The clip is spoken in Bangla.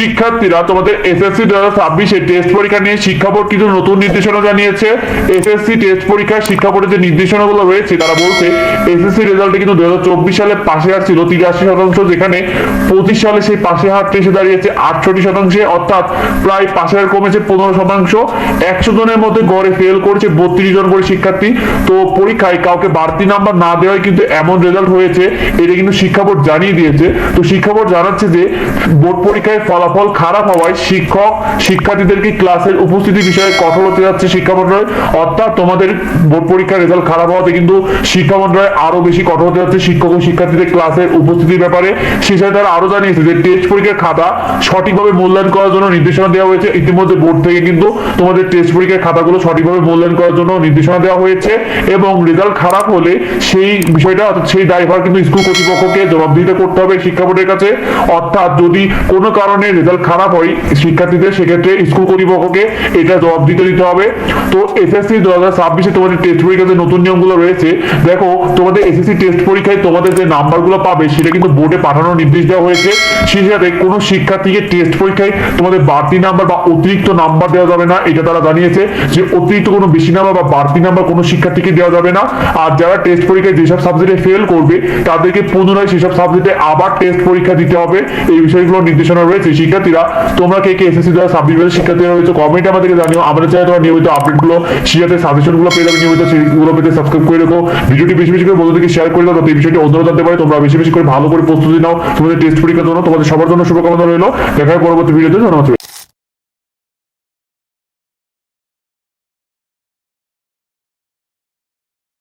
শিক্ষার্থীরা তোমাদের এসএসসি দু হাজার ছাব্বিশে টেস্ট পরীক্ষা নিয়ে শিক্ষা বোর্ড কিছু নতুন নির্দেশনা জানিয়েছে। এসএসসি টেস্ট পরীক্ষার শিক্ষা বোর্ডের যে নির্দেশনাগুলো রয়েছে, তারা বলছে এসএসসি রেজাল্টে কিন্তু দু হাজার চব্বিশ সালে পাশে হার ছিল তিরাশি শতাংশ, যেখানে পঁচিশ সালে সেই পাশে হারটা এসে দাঁড়িয়েছে আটষট্টি শতাংশে, অর্থাৎ প্রায় পাশে হার কমেছে পনেরো শতাংশ। একশো জনের মধ্যে গড়ে ফেল করেছে বত্রিশ জন করে শিক্ষার্থী। তো পরীক্ষায় কাউকে বাড়তি নাম্বার না দেওয়ায় কিন্তু এমন রেজাল্ট হয়েছে, এটা কিন্তু শিক্ষা বোর্ড জানিয়ে দিয়েছে। তো শিক্ষা বোর্ড জানাচ্ছে যে বোর্ড পরীক্ষায় ফলাফল খারাপ হওয়ায় শিক্ষক, শিক্ষার্থীদেরকে ক্লাসের উপস্থিতি বিষয়ে কঠোর হতে যাচ্ছে শিক্ষা মন্ত্রণালয় অর্থাৎ তোমাদের বোর্ড পরীক্ষার রেজাল্ট খারাপ হওয়াতে কিন্তু শিক্ষা মন্ত্রণালয় আরও বেশি কঠোর হতে যাচ্ছে শিক্ষক ও শিক্ষার্থীদের ক্লাসের উপস্থিতির ব্যাপারে। সে সাথে তারা আরও জানিয়েছে যে টেস্ট পরীক্ষার খাতা সঠিকভাবে মূল্যায়ন করার জন্য নির্দেশনা দেওয়া হয়েছে। ইতিমধ্যে বোর্ড থেকে কিন্তু তোমাদের টেস্ট পরীক্ষার খাতাগুলো সঠিকভাবে মূল্যায়ন করার জন্য নির্দেশনা দেওয়া হয়েছে এবং রেজাল্ট খারাপ হলে সেই বিষয়টা, অর্থাৎ সেই দায়ভার কিন্তু স্কুল কর্তৃপক্ষকে জবাবদিহিতা করতে হবে শিক্ষা বোর্ডের কাছে। অর্থাৎ যদি কোনো কারণে রেজাল্ট খারাপ হয়, শিক্ষার্থীদের সেক্ষেত্রে স্কুল কর্তৃপক্ষকে এটা জবাবদিহিতা দিতে দিতে হবে। তো এসএসসি দু হাজার ছাব্বিশে তোমাদের টেস্ট পরীক্ষার যে নতুন নিয়মগুলো রয়েছে। দেখো, তোমাদের এসএসসি টেস্ট পরীক্ষায় তোমাদের যে নাম্বারগুলো পাবে, সেটা কিন্তু বোর্ডে পাঠানোর নির্দেশ দেওয়া হয়েছে। সেই সাথে কোনো শিক্ষার্থীকে টেস্ট পরীক্ষায় তোমাদের বাড়তি নাম্বার বা অতিরিক্ত নাম্বার দেওয়া যাবে না, এটা তারা জানিয়েছে যে অতিরিক্ত কোনো বেশি নাম্বার বা বাড়তি নাম্বার কোনো শিক্ষার্থীকে দেওয়া যাবে না। আর যারা টেস্ট পরীক্ষায় যেসব সাবজেক্টে ফেল করবে, তাদেরকে পুনরায় সেসব সাবজেক্টে আবার টেস্ট পরীক্ষা দিতে হবে। এই বিষয়গুলো নির্দেশনা রয়েছে শিক্ষার্থীরা, তোমরা কে কে এসএসসি দ্বারা সাবজেক্ট শিক্ষার্থীরা রয়েছে কমেন্ট আমাদেরকে জানিও। আমরা চাই তোমার নিয়মিত আপডেটগুলো সেটাতে সাজেশনগুলো পেয়ে যাবে, নিয়মিত সেগুলো পেতে সাবস্ক্রাইব করে রেখো। ভিডিওটি বেশি বেশি করে বন্ধুদেরকে শেয়ার করে দাও, যাতে এই বিষয়টি অন্যরা জানতে পারে। তোমরা বেশি বেশি করে ভালো করে প্রস্তুতি নাও। তোমাদের টেস্ট পরীক্ষার জন্য, তোমাদের সবার জন্য শুভকামনা রইল। দেখা হয় পরবর্তী ভিডিওতে ধন্যবাদ।